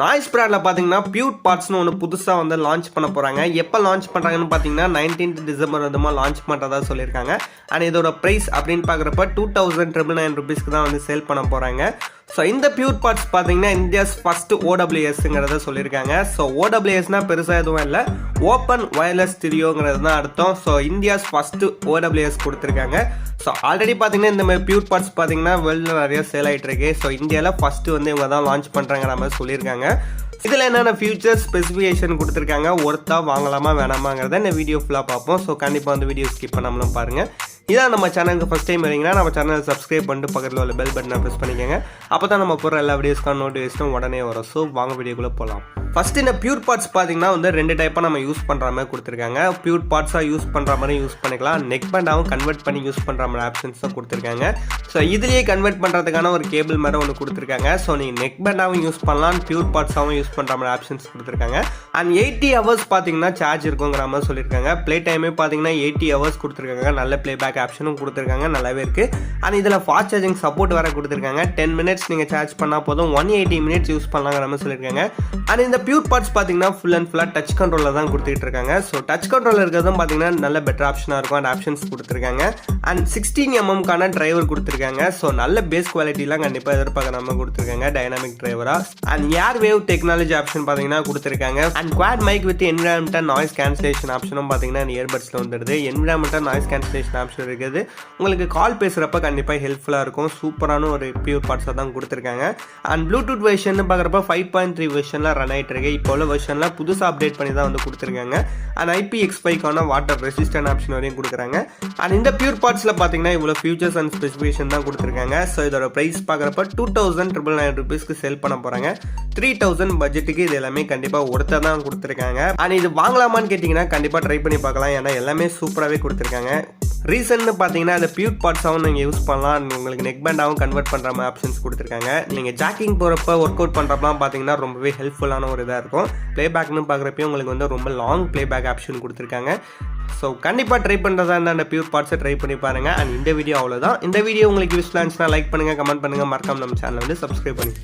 Noise பிராண்டில் பார்த்தீங்கன்னா பியூட் பார்ட்ஸ்னு ஒன்று புதுசாக வந்து லான்ச் பண்ண போகிறாங்க எப்போ லான்ச் பண்ணுறாங்கன்னு பார்த்தீங்கன்னா நைன்டீன்த் டிசம்பர் வந்து லான்ச் பண்ணுறதா சொல்லியிருக்காங்க. அண்ட் இதோட ப்ரைஸ் அப்படின்னு பார்க்குறப்ப டூ தௌசண்ட் ட்ரிபிள் நைன் ருபீஸ்க்கு தான் வந்து சேல் பண்ண போகிறாங்க ஸோ இந்த பியூர் பார்ட்ஸ் பார்த்தீங்கன்னா இந்தியாஸ் ஃபர்ஸ்ட் ஓடபிள்யூஎஸ்ங்கிறத சொல்லியிருக்காங்க. ஸோ ஓடபிள்யூஎஸ்னால் பெருசாக எதுவும் இல்லை. ஓப்பன் வயர்லெஸ் ஸ்டிரியோங்கிறது தான் அர்த்தம். ஸோ இந்தியாஸ் ஃபர்ஸ்ட் ஓடபிள்யூஎஸ் கொடுத்துருக்காங்க. ஸோ ஆல்ரெடி பார்த்தீங்கன்னா இந்த மாதிரி பியூர் பார்ட்ஸ் பார்த்தீங்கன்னா வேர்ல்டில் நிறைய சேல் ஆகிட்டு இருக்கு ஸோ இந்தியாவில் ஃபஸ்ட்டு வந்து இவங்க தான் லான்ச் பண்ணுறாங்கிற மாதிரி சொல்லியிருக்காங்க. இதில் என்னென்ன ஃபியூச்சர் ஸ்பெசிஃபிகேஷன் கொடுத்துருக்காங்க? ஒருத்தா வாங்கலாமா வேணாமாங்கிறத இந்த வீடியோ ஃபுல்லாக பார்ப்போம். ஸோ கண்டிப்பாக வந்து வீடியோ ஸ்கிப் பண்ணாமலும் பாருங்கள் இதான் நம்ம சேனலுக்கு ஃபஸ்ட் டைம் வரீங்கன்னா நம்ம சேனல் சப்ஸ்கிரைப் பண்ணிட்டு பக்கத்தில் உள்ள பெல் பட்டனை ப்ரெஸ் பண்ணிக்கோங்க. அப்போ தான் நம்ம போகிற எல்லா வீடியோஸ்க்கான நோட்டிஃபிகேஷனும் உடனே வரும். ஸோ வாங்க வீடியோக்குள்ளே போகலாம் ஃபஸ்ட் இந்த பியூர் பார்ட்ஸ் பார்த்தீங்கன்னா வந்து ரெண்டு டைப்பாக நம்ம யூஸ் பண்ணுற மாதிரி கொடுத்துருக்காங்க. பியூர் பார்ட்ஸாக யூஸ் பண்ணுற மாதிரி யூஸ் பண்ணிக்கலாம். நெக் பேண்டாகவும் கன்வெர்ட் பண்ணி யூஸ் பண்ணுற மாதிரி ஆப்ஷன்ஸும் கொடுத்துருக்காங்க. ஸோ இதுலேயே கன்வெர்ட் பண்ணுறதுக்கான ஒரு கேபிள் மாதிரி ஒன்று கொடுத்துருக்காங்க. ஸோ நீங்கள் நெக் பேண்டாகவும் யூஸ் பண்ணலாம். பியூர் பார்ட்ஸாகவும் யூஸ் பண்ணுற மாதிரி ஆப்ஷன்ஸ் கொடுத்துருக்காங்க. அண்ட் எயிட்டி ஹவர்ஸ் பார்த்தீங்கன்னா சார்ஜ் இருக்குங்கிற மாதிரி சொல்லியிருக்காங்க. ப்ளே டைமே பார்த்தீங்கன்னா எயிட்டி ஹவர்ஸ் கொடுத்துருக்காங்க. நல்ல ப்ளே பேக் ஆப்ஷனும் கொடுத்துருக்காங்க நல்லாவே இருக்குது அண்ட் இதில் ஃபாஸ்ட் சார்ஜிங் சப்போர்ட் வேறு கொடுத்துருக்காங்க. டென் மினிட்ஸ் நீங்கள் சார்ஜ் பண்ணால் போதும். ஒன் எயிட்டி மினிட்ஸ் யூஸ் பண்ணலாங்கிற மாதிரி சொல்லியிருக்காங்க. அண்ட் இந்த பியூர் பார்ட்ஸ் பார்த்தீங்கன்னா ஃபுல் அண்ட் ஃபுல்லாக டச் கண்ட்ரோலில் தான் கொடுத்துட்டு இருக்காங்க. ஸோ டச் கண்ட்ரோல் இருக்கிறதும் பார்த்தீங்கன்னா நல்ல பெட்டர் ஆப்ஷனாக இருக்கும். அண்ட் ஆப்ஷன்ஸ் கொடுத்துருக்காங்க. அண்ட் சிக்ஸ்டீன் எம்எம்க்கான டிரைவர் கொடுத்துருக்காங்க. ஸோ நல்ல பேஸ் குவாலிட்டிலாம் கண்டிப்பாக எதிர்பார்க்க நம்ம கொடுத்துருக்காங்க டைனாமிக் டிரைவராக and air wave technology option பார்த்தீங்கன்னா கொடுத்துருக்காங்க. And quad mic with environmental noise cancellation ஆப்ஷனும் பார்த்தீங்கன்னா இயர்பட்ஸில் வந்துடுது. என்விரான்மெண்டல் நாய்ஸ் கேன்சலேஷன் ஆப்ஷன் இருக்குது. உங்களுக்கு கால் பேசுகிறப்ப கண்டிப்பாக ஹெல்ப்ஃபுல்லாக இருக்கும். சூப்பரான ஒரு பியூர் பார்ட்ஸாக தான் கொடுத்துருக்காங்க. அண்ட் ப்ளூடூத் வெர்ஷன் பார்க்குறப்ப ஃபைவ் பாயிண்ட் த்ரீ வெர்ஷனில் ரன் ஆகிட்டு இருக்கு. இப்போ உள்ள வெர்ஷன்லாம் புதுசாக அப்டேட் பண்ணி தான் வந்து கொடுத்துருக்காங்க. அண்ட் ஐபி எக்ஸ்பைக்கான வாட்டர் ரெசிஸ்டன்ட் ஆப்ஷன் வரையும் கொடுக்குறாங்க. அண்ட் இந்த பியூர் பார்ட்ஸில் பார்த்தீங்கன்னா இவ்வளோ ஃபியூச்சர்ஸ் அண்ட் ஸ்பெசிஃபிகேஷன் தான் கொடுத்துருக்காங்க. ஸோ இதோட ப்ரைஸ் பார்க்குறப்ப டூ தௌசண்ட் ட்ரிபிள் நைன் ருபீஸ்க்கு செல் பண்ண போகிறாங்க த்ரீ தௌசண்ட் பட்ஜெட்டுக்கு இது எல்லாமே கண்டிப்பாக ஒருத்தர் தான் கொடுத்துருக்காங்க. அண்ட் இது வாங்கலாமான்னு கேட்டிங்கன்னா கண்டிப்பாக ட்ரை பண்ணி பார்க்கலாம். ஏன்னா எல்லாமே சூப்பராகவே கொடுத்துருக்காங்க. ரீசன்னு பார்த்தீங்கன்னா அந்த பியூட் பார்ட்ஸாகவும் நீங்கள் யூஸ் பண்ணலாம். உங்களுக்கு நெக் பேண்டாகவும் கன்வெர்ட் பண்ணுற மாதிரி ஆப்ஷன்ஸ் கொடுத்துருக்காங்க. நீங்கள் ஜாக்கிங் போகிறப்ப ஒர்க் அவுட் பண்ணுறப்பலாம் பார்த்தீங்கன்னா ரொம்பவே ஹெல்ப்ஃபுல்லான ஒரு இதாக இருக்கும். ப்ளேபேக்னு பார்க்குறப்பையும் உங்களுக்கு வந்து ரொம்ப லாங் ப்ளேபேக் ஆப்ஷன் கொடுத்துருக்காங்க. ஸோ கண்டிப்பாக ட்ரை பண்ணுறதா இருந்தால் அந்த பியூர் பார்ட்ஸை ட்ரை பண்ணி பாருங்கள் அண்ட் இந்த வீடியோ அவ்வளோதான் இந்த வீடியோ உங்களுக்கு யூஸ்ஃபுல்லாக இருந்துச்சுன்னா லைக் பண்ணுங்கள் கமெண்ட் பண்ணுங்கள் மறக்காம நம்ம சேனலை வந்து சப்ஸ்கிரைப் பண்ணி